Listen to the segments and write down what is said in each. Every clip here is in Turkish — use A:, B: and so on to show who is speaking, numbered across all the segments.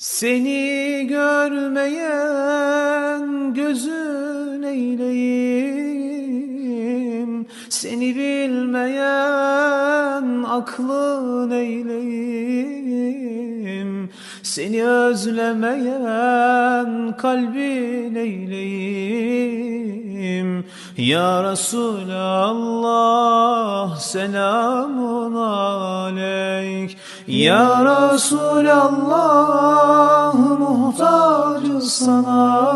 A: Seni görmeyen gözün eyleyim. Seni bilmeyen aklın eyleyim Seni özlemeyen kalbin eyleyim. Ya Resulallah selamun aleyk. Ya Resulallah muhtacız sana.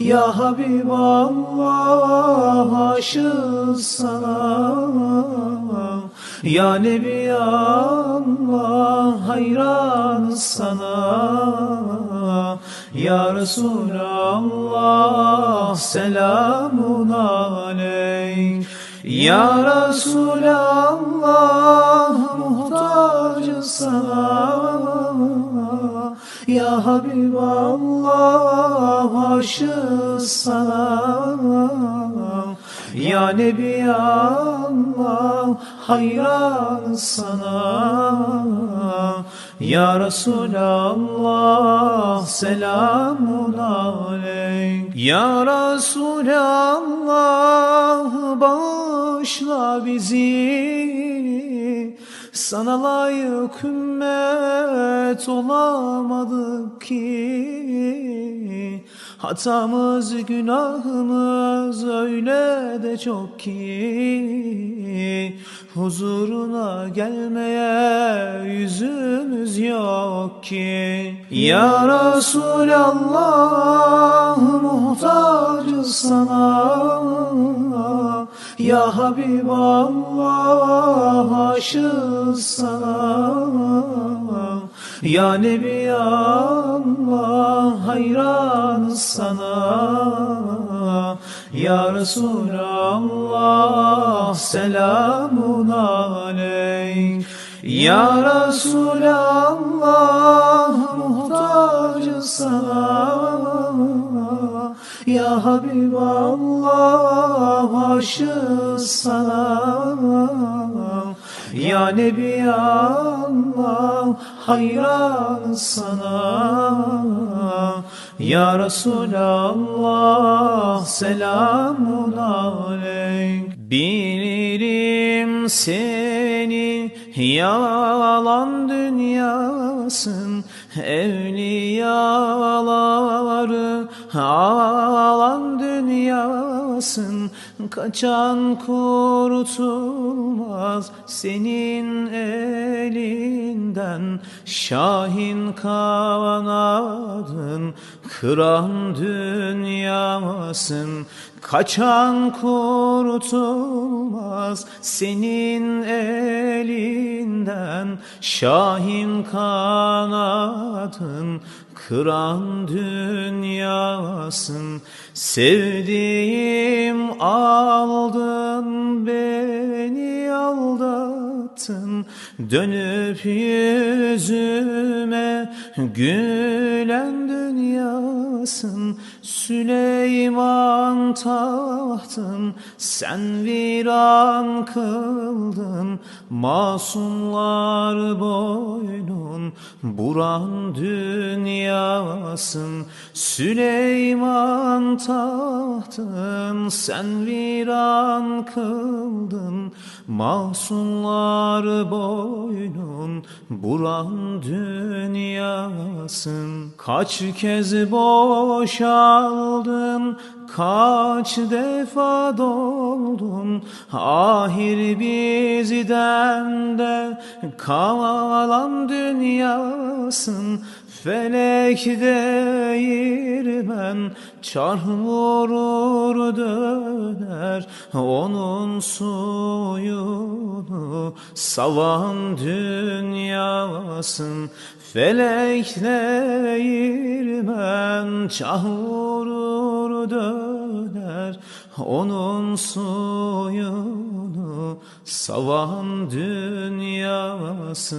A: Ya Habiballah aşığız sana Ya Nebi Allah hayranız sana. Ya Resulallah selamun aleyk Ya Resulallah muhtacız sana. Ya Habiballah aşığız sana Ya Nebi Allah hayranız sana. Ya Resulallah selamun aleyk. Ya Resulallah bağışla bizi sana layık ümmet olamadık ki. Hatamız günahımız öyle de çok ki. Huzuruna gelmeye yüzümüz yok ki. Ya Resulallah muhtacız sana Ya Habiballah aşığız sana. Ya Nebi Allah hayranız sana. Ya Resulallah selamun aleyk Ya Resulallah muhtacız sana Ya Habiballah aşığız sana Ya Nebi Allah hayranız sana Ya Resulallah selamun aleyk Bilirim seni yalan dünyasın. Evliyaları alan dünyasın Kaçan kurtulmaz senin elinden. Şahin kanadın kıran dünyasın Kaçan kurtulmaz senin elinden. Şahin kanadın kıran dünyasın Sevdiğim aldın beni aldattın. Dönüp yüzüme gülen dünyasın Süleyman tahtın sen viran kıldın Masumlar boynun buran dünyasın. Süleyman tahtın sen viran kıldın Masumlar boynun buran dünyasın. Kaç kez boşaldın Kaç defa doldun ahir bizden de kalan dünyasın. Felek değirmen çarh vurur döner. Onun suyunu savan dünyasın. Felek değirmen çarh vurur döner Onun suyunu savan dünyasın.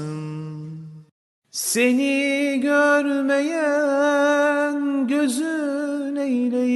A: Seni görmeyen gözün eyleyim